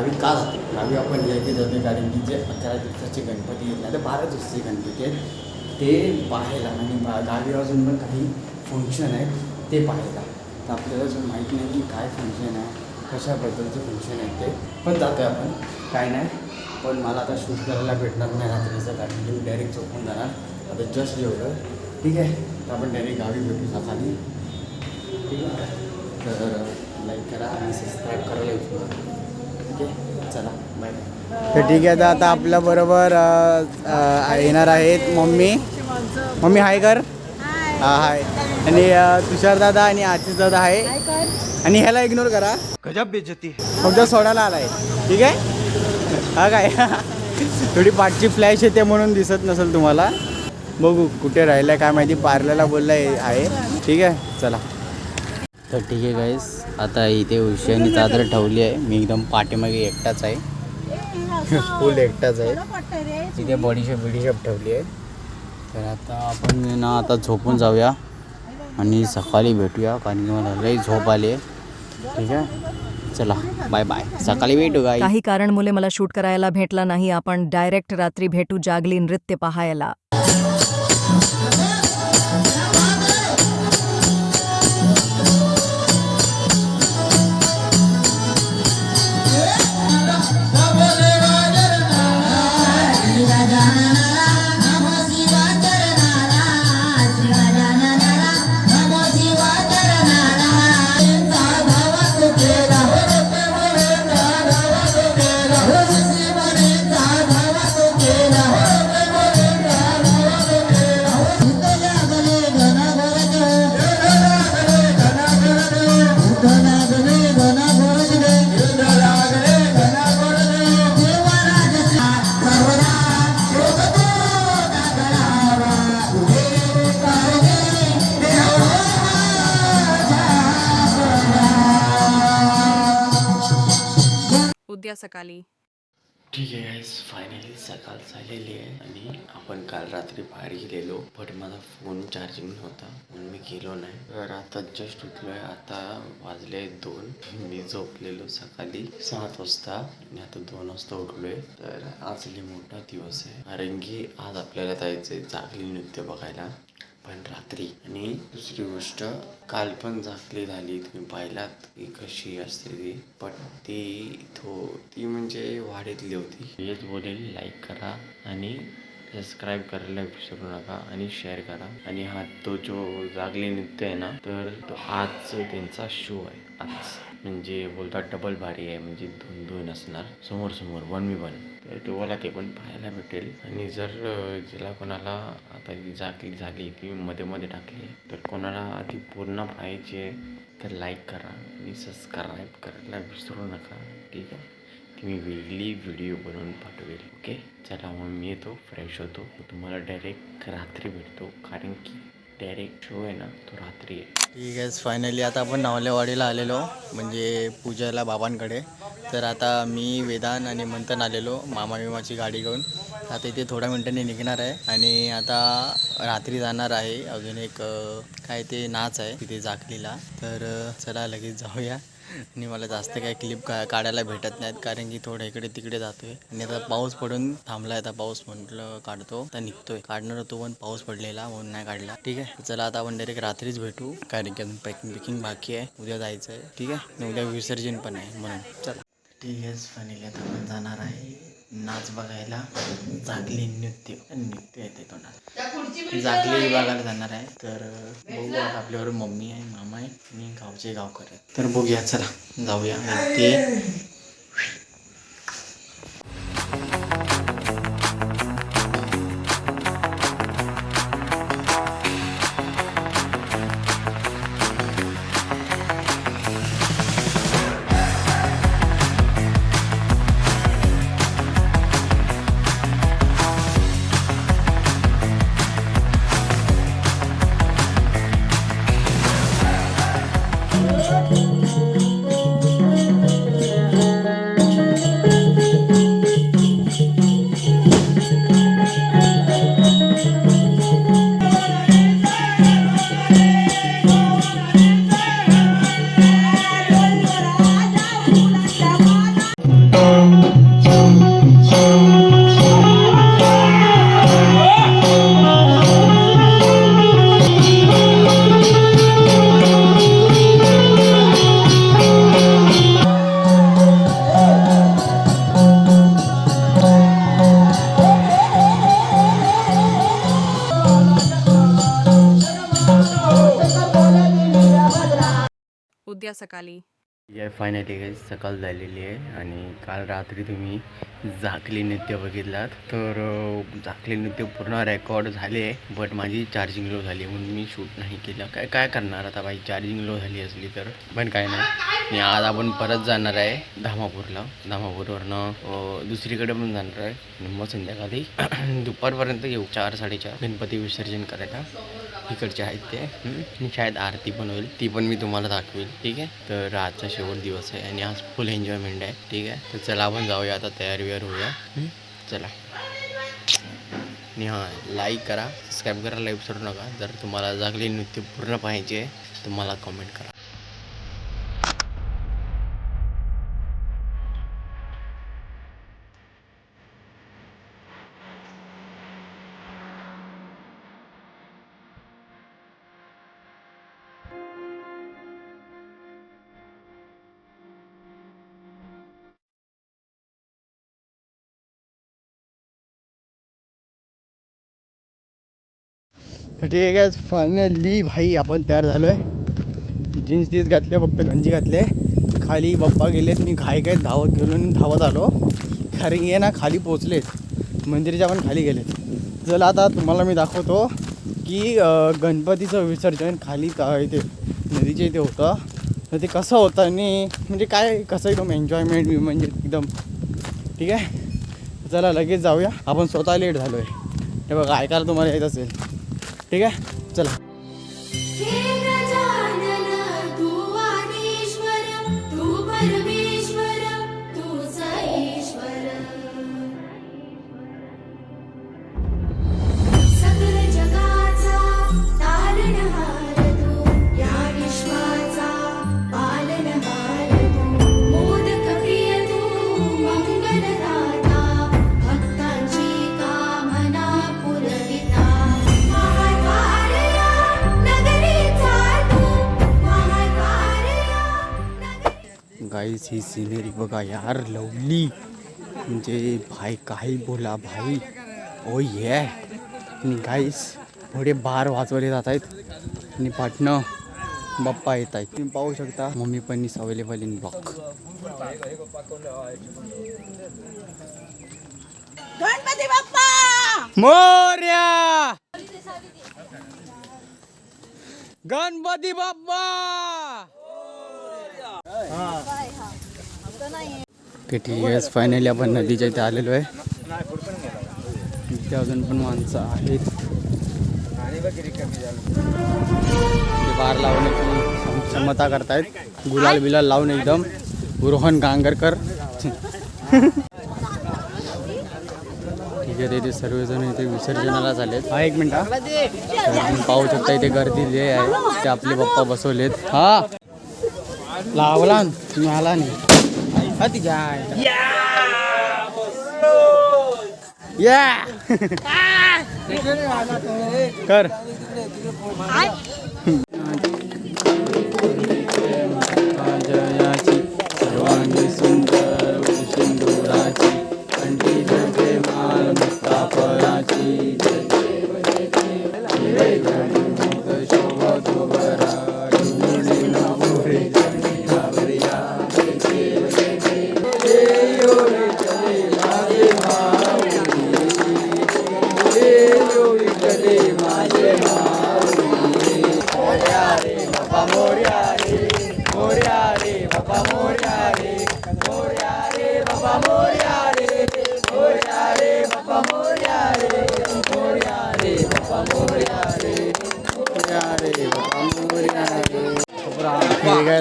गावी का जाते? गावी आपण यायचे जाते कारण की जे अकरा दिवसाचे गणपती आहेत नाही तर बारा दिवसाचे गणपती आहेत ते पाहायला आणि बा गावी अजून पण काही फंक्शन आहेत ते पाहायला. तर आपल्याला अजून माहीत नाही की काय फंक्शन आहे कशाबद्दलचं फंक्शन आहे ते पण जातो आहे आपण. काय नाही पण मला आता शूट करायला भेटणार नाही रात्रीचं कारण की मी डायरेक्ट झोपून जाणार. आता जस्ट जेवढं ठीक आहे तर आपण डायरेक्ट गावी भेटू सकाळी ठीक आहे. तर लाईक करा आणि सबस्क्राईब करायला विसरू नका. ठीक आहे चला बाय तर ठीक आहे तर आता आपल्या बरोबर येणार आहेत मम्मी. मम्मी हाय कर. हा हाय आणि अ, तुषार दादा आणि आशिष दादा आहे आणि ह्याला इग्नोर करा. गजब बेइज्जती फक्त सोडायला आलाय. ठीक आहे? हा काय? थोडी पाठची फ्लॅश येते म्हणून दिसत नसेल तुम्हाला. बघू कुठे राहिलाय काय माहिती पार्लरला बोललाय आहे. ठीक आहे? चला. तर ठीक आहे गाईस आता इथे उशियानी चादर ठेवली आहे. मी एकदम पाठीमागे एकटाच आहे. फुल एकटाच आहे. तिथे बॉडीशॉप बिडीशॉप ठेवली आहे. तर आता आपण ना आता झोपून जाऊया आणि सकाळी भेटूया कारण की मला लई झोप आली आहे. ठीक आहे? चला बाय बाय सकाळी भेटू गाई काही कारणमुळे मला शूट करायला भेटला नाही. आपण डायरेक्ट रात्री भेटू जागली नृत्य पाहायला. उद्या सकाळी. ठीक आहे गाईस फायनली सकाळ झालेली आहे आणि आपण काल रात्री बाहेर गेलेलो बट माझा फोन चार्जिंग नव्हता म्हणून मी गेलो नाही. तर आता जस्ट उठलो आहे आता वाजले दोन. मी झोपलेलो सकाळी सात वाजता आणि आता दोन वाजता उठलो आहे तर आज लई मोठा दिवस आहे. कारण की आज आपल्याला जायचं आहे जागली नृत्य बघायला. पण रात्री. आणि दुसरी गोष्ट काल पण झाकली झाली तुम्ही पाहिलात की कशी असते ती. पण ती थो ती म्हणजे वाढीतली होती. हेच बोलेल लाईक करा आणि सबस्क्राईब करायला विसरू नका आणि शेअर करा. आणि हा तो जो जागले नृत्य आहे ना तर तो आज त्यांचा शो आहे. आज. म्हणजे बोलतात डबल भारी आहे म्हणजे दोन दोन असणार. समोर समोर वन मी वन तर तुम्हाला ते पण पाहायला भेटेल. आणि जर जिला ज्याला कोणाला आता ही झाली ती मध्ये मध्ये टाकली तर कोणाला आधी पूर्ण पाहायची आहे तर लाईक करा आणि सबस्क्राईब करायला विसरू नका. ठीक आहे? ती मी वेगळी व्हिडिओ बनवून पाठवेल. ओके चला मग मी येतो फ्रेश होतो. तुम्हाला डायरेक्ट रात्री भेटतो. कारण की डायरेक्ट शो आहे ना तो रात्री आहे. ठीक आहे फायनली आता आपण नावलेवाडीला आलेलो म्हणजे पूजेला बाबांकडे. तर आता मी वेदान आणि मंथन आलेलो मामा विमाची गाडी घेऊन. आता इथे थोड्या मिनटांनी निघणार आहे आणि आता रात्री जाणार आहे. अजून एक काय ते नाच आहे तिथे जाकलीला तर चला लगेच जाऊया. आणि मला जास्त काही क्लिप का काढायला भेटत नाहीत कारण की थोडं इकडे तिकडे जातोय. आणि आता पाऊस पडून थांबलाय आता पाऊस म्हटलं काढतो. आता निघतोय. काढणार होतो पण पाऊस पडलेला म्हणून नाही काढला. ठीक आहे? चला आता आपण डायरेक्ट रात्रीच भेटू कारण की अजून पॅकिंग बिकिंग बाकी आहे. उद्या जायचं आहे ठीक आहे? उद्या विसर्जन पण आहे म्हणून. चला. ठीक आहे फायनली आता आपण जाणार आहे. नाच बघायला जागली नृत्य. नृत्य येते तोंडात. जागली बघायला जाणार आहे. तर बघू आता आपल्यावर मम्मी आहे मामा आहे आणि गावचे गावकर आहेत तर बघूया चला जाऊया. ते उद्या सकाळी. या फायनली काही सकाळ झालेली आहे आणि काल रात्री तुम्ही झाकली नृत्य बघितलात. तर झाकली नृत्य पूर्ण रेकॉर्ड झाले बट माझी चार्जिंग लो झाली म्हणून मी शूट नाही केलं. काय काय करणार आता बाई? चार्जिंग लो झाली असली तर. पण काय नाही आणि आज आपण परत जाणार आहे धामापूरला. धामापूरवरनं दुसरीकडे पण जाणार आहे. आणि मग संध्याकाळी दुपारपर्यंत येऊ चार साडेचार. गणपती विसर्जन करायला. इकडचे आहेत ते. आणि शाळेत आरती पण होईल. ती पण मी तुम्हाला दाखवेल. ठीक आहे? तर आजचा शेवट दिवस आहे आणि आज फुल एन्जॉयमेंट आहे. ठीक आहे? तर चला आपण जाऊया आता तयार बियार होऊया. चला. आणि हां लाईक करा सबस्क्राईब करायला विसरू नका. जर तुम्हाला जागली नृत्य पूर्ण पाहिजे तर मला कमेंट करा. ठीक आहे फायनली भाई आपण तयार झालो आहे जीन्स तीस घातले फक्त गंजी घातले. खाली बाप्पा गेलेत मी घाई काय धावत गेलो आणि धावत आलो. कारण ये ना खाली पोचलेत मंदिराच्या पण खाली गेलेत. चला आता तुम्हाला मी दाखवतो की गणपतीचं विसर्जन खाली का इथे नदीच्या इथे होतं. तर ते कसं होतं आणि म्हणजे काय कसं एकदम एन्जॉयमेंट म्हणजे एकदम. ठीक आहे? चला लगेच जाऊया. आपण स्वतः लेट झालो आहे हे बघा ऐकायला तुम्हाला येत असेल. ठीक आहे? चला. ही सिनेरी बघा यार लवली. म्हणजे भाई काही बोला भाई. ओ ये. आणि गाईस थोडे बार वाजवले जात आहेत. आणि पाटणं बाप्पा येत आहेत. तुम्ही पाहू शकता मम्मी पण is available in block Ganpati Bappa! Morya! Ganpati Bappa! Okay ठीक आहे फायनली आपण नदीच्या इथे आलेलो आहे. इथे अजून पण माणसं आहेत. बार लावण्याची क्षमता करतायत. गुलाल बिलाल लावून एकदम. रोहन गांगरकर. ठीक आहे तिथे सर्वजण इथे विसर्जनाला झालेत. हा एक मिनिट पाहू शकता इथे गर्दी जे आहे. ते आपले पप्पा बसवलेत. हा. लावला तुम्ही आला नाही. हा ती जाय या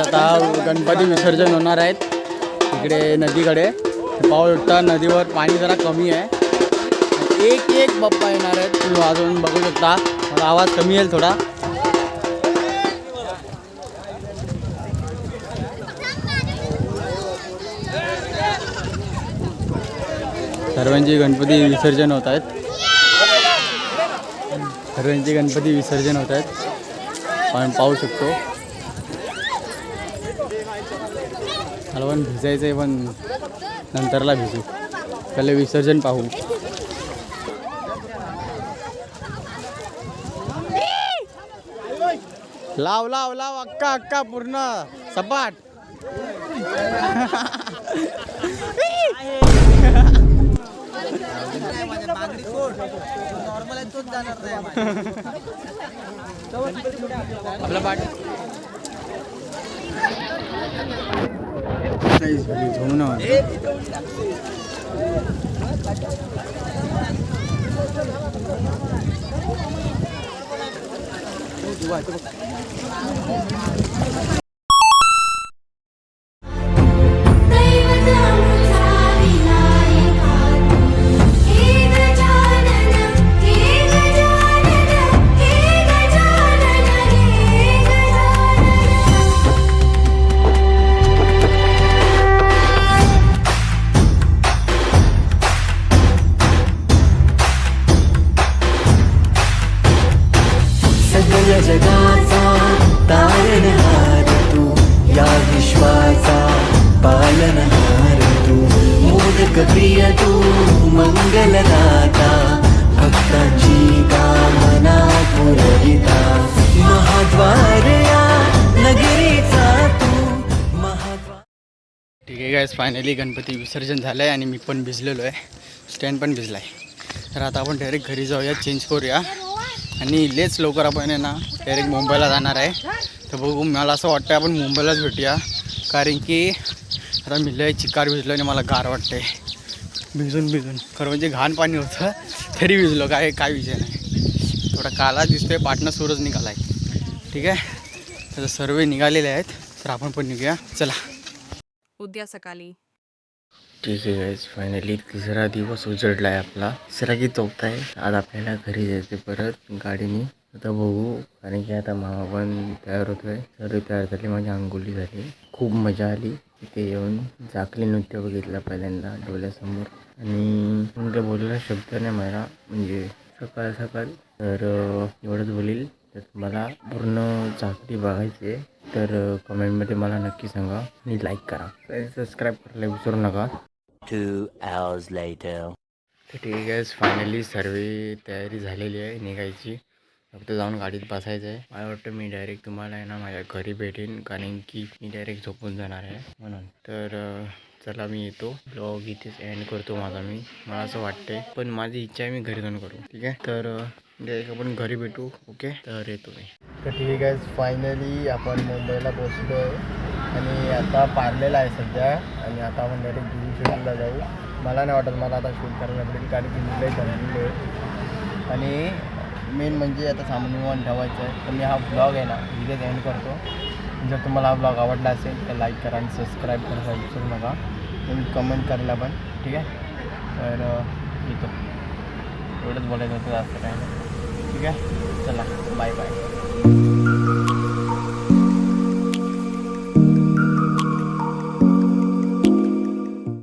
आता गणपती विसर्जन होणार आहेत. इकडे नदीकडे. पाऊल उठता नदीवर पाणी जरा कमी आहे. एक एक बाप्पा येणार आहेत. तुम्ही वाजवून बघू शकता. आवाज कमी येईल थोडा. सर्वांची गणपती विसर्जन होत आहेत. सर्वांची गणपती विसर्जन होत आहेत. आपण पाहू शकतो. मला पण भिजायचं आहे पण नंतरला भिजू. पहिले विसर्जन पाहू. लाव लाव लाव अक्का अक्का पूर्ण. सपाट. आपला पाठ दैवतमुचा गायस फायनली गणपती विसर्जन झालं आहे आणि मी पण भिजलेलो आहे. स्टँड पण भिजला आहे तर आता आपण डायरेक्ट घरी जाऊया चेंज करूया. आणि लेच लवकर आपण आहे ना डायरेक्ट मुंबईला जाणार आहे. तर बघू मला असं वाटतं आपण मुंबईलाच भेटूया. कारण की आता मी लय चिकार भिजलो आणि मला गार वाटते भिजून भिजून. खरं म्हणजे घाण पाणी होतं तरी भिजलो. काय काय विषय नाही. थोडा काला दिसतोय पाटणं सूरज निघाला आहे ठीक आहे? तर सर्व निघालेले आहेत. तर आपण पण निघूया. चला. उद्या सकाळी. ठीक आहे गाईज फायनली तिसरा दिवस उजडला आहे आपला. तिसरा की चौथा आहे. आज आपल्याला घरी जायचं परत गाडीने. आता बघू कारण की आता मामा पण तयार होतोय. सर्व तयार झाली माझी अंगोली झाली. खूप मजा आली. तिथे येऊन जाकली नृत्य बघितलं पहिल्यांदा डोळ्यासमोर. आणि तुमच्या बोलायला शब्द नाही मला. म्हणजे सकाळ सकाळ तर एवढंच बोलील. तर मला पूर्ण चाकरी बघायची आहे. तर कमेंटमध्ये मला नक्की सांगा आणि लाईक करा. सबस्क्राईब करायला विसरू नका. Two hours later. तर ठीक आहे फायनली सर्व तयारी झालेली आहे निघायची. फक्त जाऊन गाडीत बसायचं आहे. मला वाटतं मी डायरेक्ट तुम्हाला आहे ना माझ्या घरी भेटेन कारण की मी डायरेक्ट झोपून जाणार आहे म्हणून. तर चला मी येतो. ब्लॉग इथेच एंड करतो माझा मी. मला असं वाटतंय. पण माझी इच्छा आहे मी घरी जाऊन करू. ठीक आहे? तर डायरेक्ट आपण घरी भेटू. ओके तर येतो मी. तर ठीक आहे फायनली आपण मुंबईला पोचलो आहे आणि आता पारलेला आहे सध्या. आणि आता आपण डायरेक्ट जुहू शूटिंगला जाऊ. मला नाही वाटत मला आता शूट करायला पडेल कारण की मुंबई बनलेली आहे. आणि मेन म्हणजे आता सामान विमान ठेवायचं आहे. तर मी हा ब्लॉग आहे ना इथेच एंड करतो. जर तुम्हाला हा ब्लॉग आवडला असेल तर लाईक करा आणि सबस्क्राईब करायला विसरू नका. तुम्ही कमेंट करायला पण. ठीक आहे? तर येतो एवढंच बोलायचं होतं जास्त काय नाही. ठीक आहे? चला बाय बाय